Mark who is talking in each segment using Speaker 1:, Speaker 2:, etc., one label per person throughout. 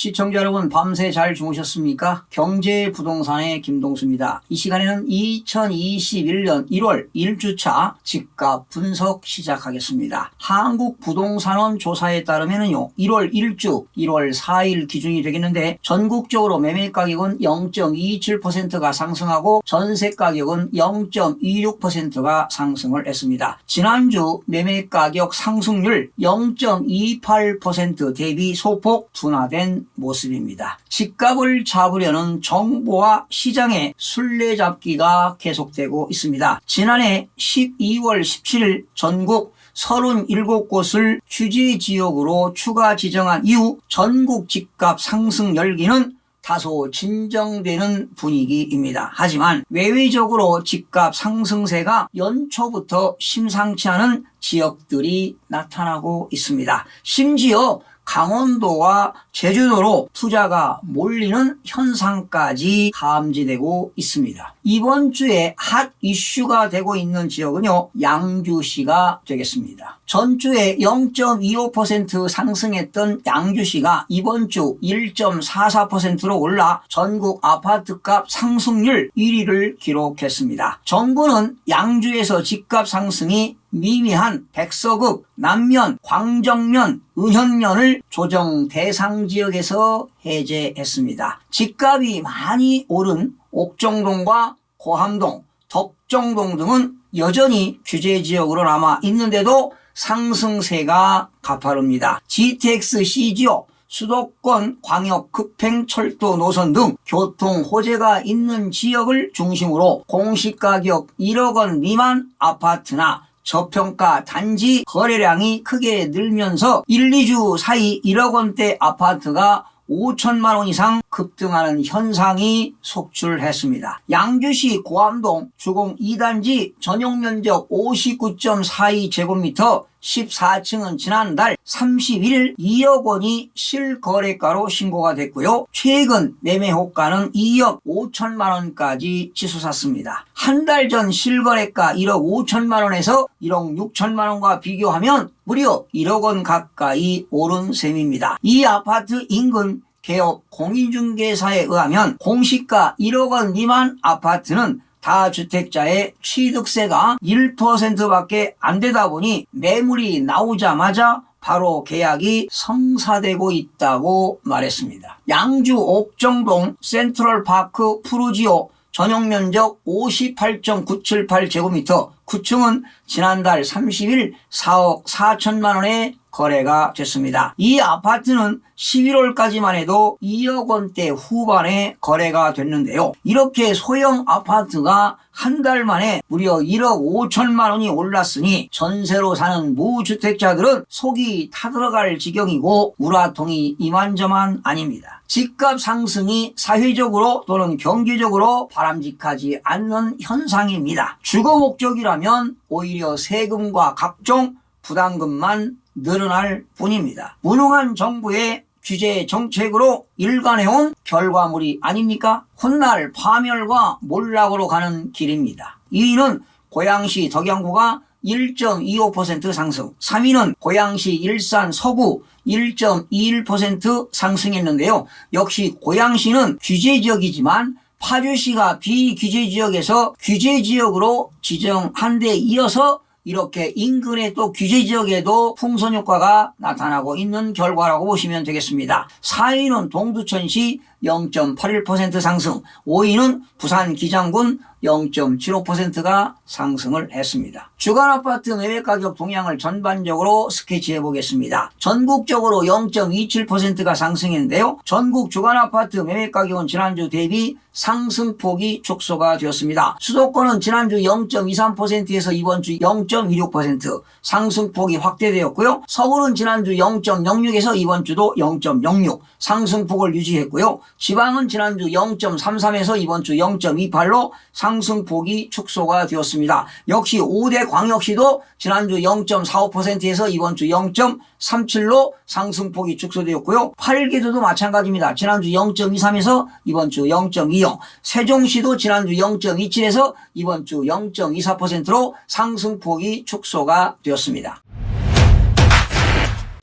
Speaker 1: 시청자 여러분 밤새 잘 주무셨습니까? 경제 부동산의 김동수입니다. 이 시간에는 2021년 1월 1주차 집값 분석 시작하겠습니다. 한국 부동산원 조사에 따르면요 1월 1주 1월 4일 기준이 되겠는데 전국적으로 매매 가격은 0.27%가 상승하고 전세 가격은 0.26%가 상승을 했습니다. 지난주 매매 가격 상승률 0.28% 대비 소폭 둔화된 모습입니다. 집값을 잡으려는 정부와 시장의 술래잡기가 계속되고 있습니다. 지난해 12월 17일 전국 37곳을 규제 지역으로 추가 지정한 이후 전국 집값 상승 열기는 다소 진정되는 분위기입니다. 하지만 외외적으로 집값 상승세가 연초부터 심상치 않은 지역들이 나타나고 있습니다. 심지어 강원도와 제주도로 투자가 몰리는 현상까지 감지되고 있습니다. 이번 주에 핫 이슈가 되고 있는 지역은요, 양주시가 되겠습니다. 전주에 0.25% 상승했던 양주시가 이번 주 1.44%로 올라 전국 아파트값 상승률 1위를 기록했습니다. 정부는 양주에서 집값 상승이 미미한 백서급, 남면, 광정면, 은현면을 조정 대상 지역에서 해제했습니다. 집값이 많이 오른 옥정동과 고함동, 덕정동 등은 여전히 규제 지역으로 남아 있는데도 상승세가 가파릅니다. GTX C지역, 수도권 광역 급행 철도 노선 등 교통 호재가 있는 지역을 중심으로 공시가격 1억 원 미만 아파트나 저평가 단지 거래량이 크게 늘면서 1, 2주 사이 1억 원대 아파트가 5천만 원 이상 급등하는 현상이 속출했습니다. 양주시 고암동 주공 2단지 전용 면적 59.42제곱미터 14층은 지난달 31일 2억 원이 실거래가로 신고가 됐고요. 최근 매매 호가는 2억 5천만 원까지 치솟았습니다. 한 달 전 실거래가 1억 5천만 원에서 1억 6천만 원과 비교하면 무려 1억 원 가까이 오른 셈입니다. 이 아파트 인근 개업 공인중개사에 의하면 공시가 1억 원 미만 아파트는 다주택자의 취득세가 1%밖에 안 되다 보니 매물이 나오자마자 바로 계약이 성사되고 있다고 말했습니다. 양주 옥정동 센트럴파크 푸르지오 전용 면적 58.978제곱미터 9층은 지난달 30일 4억 4천만 원에 거래가 됐습니다. 이 아파트는 11월까지만 해도 2억 원대 후반에 거래가 됐는데요. 이렇게 소형 아파트가 한 달 만에 무려 1억 5천만 원이 올랐으니 전세로 사는 무주택자들은 속이 타들어갈 지경이고 우라통이 이만저만 아닙니다. 집값 상승이 사회적으로 또는 경제적으로 바람직하지 않는 현상입니다. 주거 목적이라면 오히려 세금과 각종 부담금만 늘어날 뿐입니다. 무능한 정부의 규제 정책으로 일관해온 결과물이 아닙니까? 훗날 파멸과 몰락으로 가는 길입니다. 2위는 고양시 덕양구가 1.25% 상승, 3위는 고양시 일산 서구 1.21% 상승했는데요. 역시 고양시는 규제 지역이지만 파주시가 비규제 지역에서 규제 지역으로 지정한 데 이어서 이렇게 인근의 또 규제 지역에도 풍선 효과가 나타나고 있는 결과라고 보시면 되겠습니다. 4위는 동두천시 0.81% 상승, 5위는 부산 기장군 0.75%가 상승을 했습니다. 주간 아파트 매매 가격 동향을 전반적으로 스케치해 보겠습니다. 전국적으로 0.27%가 상승했는데요. 전국 주간 아파트 매매 가격은 지난주 대비 상승폭이 축소가 되었습니다. 수도권은 지난주 0.23%에서 이번 주 0.26% 상승폭이 확대되었고요. 서울은 지난주 0.06에서 이번 주도 0.06 상승폭을 유지했고요. 지방은 지난주 0.33에서 이번 주 0.28로 상승폭이 축소가 되었습니다. 역시 5대 광역시도 지난주 0.45%에서 이번 주 0.37로 상승폭이 축소되었고요. 8개도도 마찬가지입니다. 지난주 0.23에서 이번 주 0.20. 세종시도 지난주 0.27에서 이번 주 0.24%로 상승폭이 축소가 되었습니다.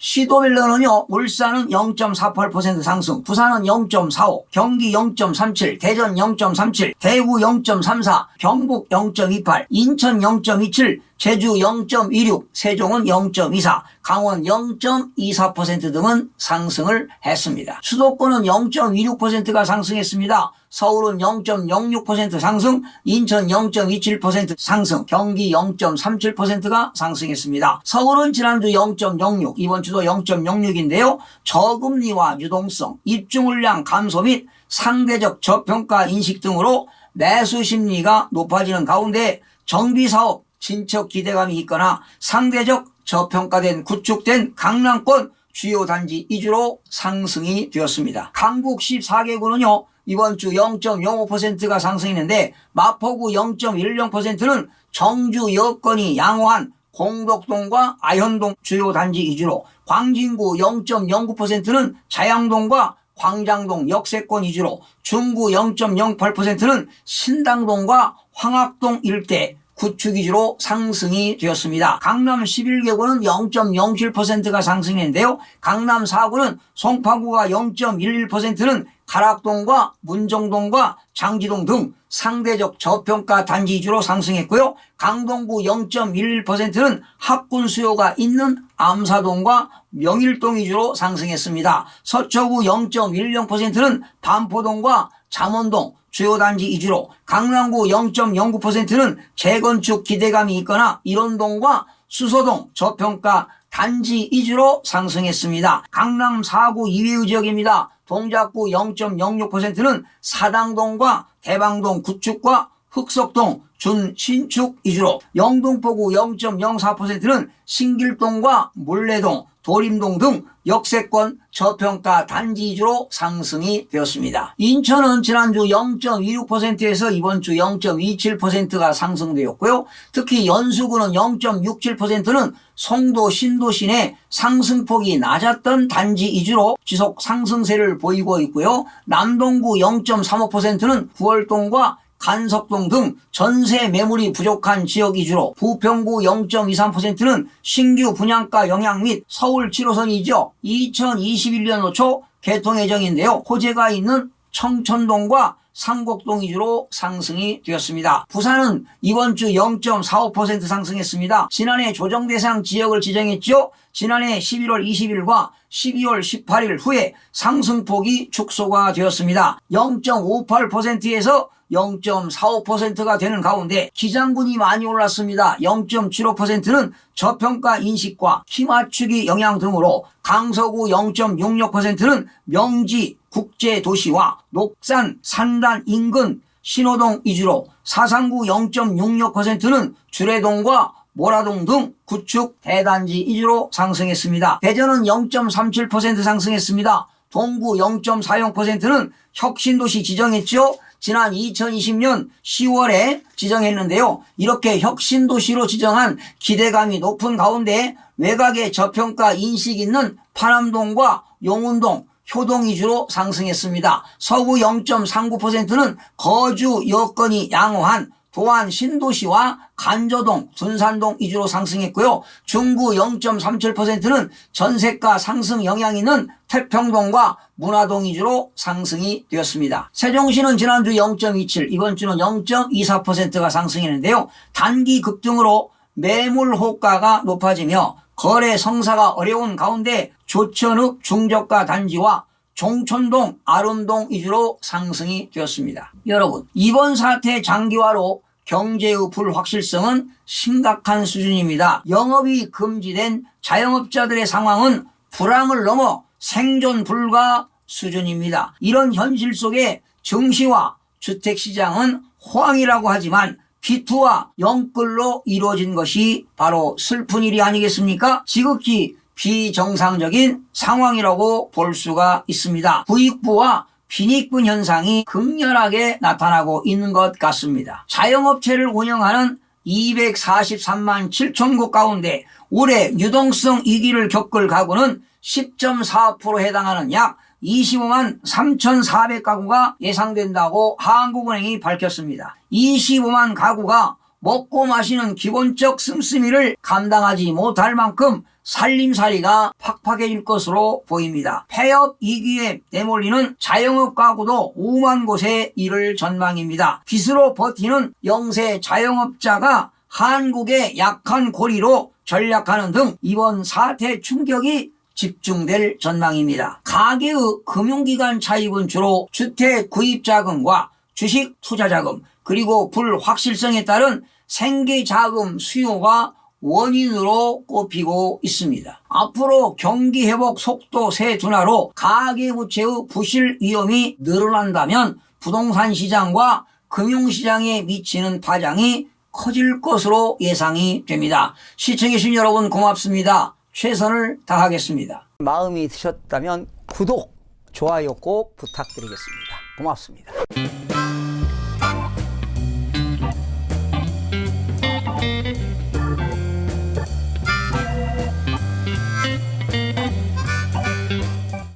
Speaker 1: 시도별로는요, 울산은 0.48% 상승, 부산은 0.45, 경기 0.37, 대전 0.37, 대구 0.34, 경북 0.28, 인천 0.27, 제주 0.26, 세종은 0.24, 강원 0.24% 등은 상승을 했습니다. 수도권은 0.26%가 상승했습니다. 서울은 0.06% 상승, 인천 0.27% 상승, 경기 0.37%가 상승했습니다. 서울은 지난주 0.06, 이번 주도 0.06인데요. 저금리와 유동성, 입주 물량 감소 및 상대적 저평가 인식 등으로 매수 심리가 높아지는 가운데 정비사업 진척 기대감이 있거나 상대적 저평가된 구축된 강남권 주요 단지 위주로 상승이 되었습니다. 강북 14개구는요. 이번 주 0.05%가 상승했는데 마포구 0.10%는 정주 여건이 양호한 공덕동과 아현동 주요 단지 위주로 광진구 0.09%는 자양동과 광장동 역세권 위주로 중구 0.08%는 신당동과 황학동 일대 구축 위주로 상승이 되었습니다. 강남 11개구는 0.07%가 상승했는데요. 강남 4구는 송파구가 0.11%는 가락동과 문정동과 장지동 등 상대적 저평가 단지 위주로 상승했고요. 강동구 0.11%는 학군 수요가 있는 암사동과 명일동 위주로 상승했습니다. 서초구 0.10%는 반포동과 잠원동 주요 단지 위주로 강남구 0.09%는 재건축 기대감이 있거나 일원동과 수서동 저평가 단지 위주로 상승했습니다. 강남 4구 이외의 지역입니다. 동작구 0.06%는 사당동과 대방동 구축과 흑석동 준신축 위주로 영동포구 0.04%는 신길동과 물레동 도림동 등 역세권 저평가 단지 위주로 상승이 되었습니다. 인천은 지난주 0.26%에서 이번 주 0.27%가 상승되었고요. 특히 연수구는 0.67%는 송도 신도시 내 상승폭이 낮았던 단지 위주로 지속 상승세를 보이고 있고요. 남동구 0.35%는 구월동과 간석동 등 전세 매물이 부족한 지역 위주로 부평구 0.23%는 신규 분양가 영향 및 서울 7호선이죠. 2021년도 초 개통 예정인데요. 호재가 있는 청천동과 상곡동 위주로 상승이 되었습니다. 부산은 이번 주 0.45% 상승했습니다. 지난해 조정 대상 지역을 지정했죠. 지난해 11월 20일과 12월 18일 후에 상승폭이 축소가 되었습니다. 0.58%에서 0.45%가 되는 가운데 기장군이 많이 올랐습니다. 0.75%는 저평가 인식과 키 맞추기 영향 등으로 강서구 0.66%는 명지 국제도시와 녹산 산단 인근 신호동 위주로 사상구 0.66%는 주례동과 모라동 등 구축 대단지 위주로 상승했습니다. 대전은 0.37% 상승했습니다. 동구 0.40%는 혁신도시 지정했죠. 지난 2020년 10월에 지정했는데요. 이렇게 혁신도시로 지정한 기대감이 높은 가운데 외곽의 저평가 인식 있는 파남동과 용운동, 효동 위주로 상승했습니다. 서구 0.39%는 거주 여건이 양호한 도안 신도시와 간저동, 둔산동 위주로 상승했고요. 중구 0.37%는 전세가 상승 영향 있는 태평동과 문화동 위주로 상승이 되었습니다. 세종시는 지난주 0.27, 이번 주는 0.24%가 상승했는데요. 단기 급등으로 매물 호가가 높아지며 거래 성사가 어려운 가운데 조천읍 중저가 단지와 종촌동, 아름동 위주로 상승이 되었습니다. 여러분, 이번 사태 장기화로 경제의 불확실성은 심각한 수준입니다. 영업이 금지된 자영업자들의 상황은 불황을 넘어 생존 불가 수준입니다. 이런 현실 속에 증시와 주택시장은 호황이라고 하지만 비투와 영끌로 이루어진 것이 바로 슬픈 일이 아니겠습니까? 지극히 비정상적인 상황이라고 볼 수가 있습니다. 부익부와 빈익분 현상이 극렬하게 나타나고 있는 것 같습니다. 자영업체를 운영하는 243만 7천 곳 가운데 올해 유동성 위기를 겪을 가구는 10.4% 해당하는 약 25만 3,400 가구가 예상된다고 한국은행이 밝혔습니다. 25만 가구가 먹고 마시는 기본적 씀씀이를 감당하지 못할 만큼 살림살이가 팍팍해질 것으로 보입니다. 폐업 이기에 내몰리는 자영업 가구도 5만 곳에 이를 전망입니다. 빚으로 버티는 영세 자영업자가 한국의 약한 고리로 전략하는 등 이번 사태 충격이 집중될 전망입니다. 가계의 금융기관 차입은 주로 주택 구입 자금과 주식 투자 자금 그리고 불확실성에 따른 생계 자금 수요가 원인으로 꼽히고 있습니다. 앞으로 경기 회복 속도 세 둔화로 가계부채의 부실 위험이 늘어난다면 부동산 시장과 금융시장에 미치는 파장이 커질 것으로 예상이 됩니다. 시청해주신 여러분 고맙습니다. 최선을 다하겠습니다. 마음이 드셨다면 구독, 좋아요 꼭 부탁드리겠습니다. 고맙습니다.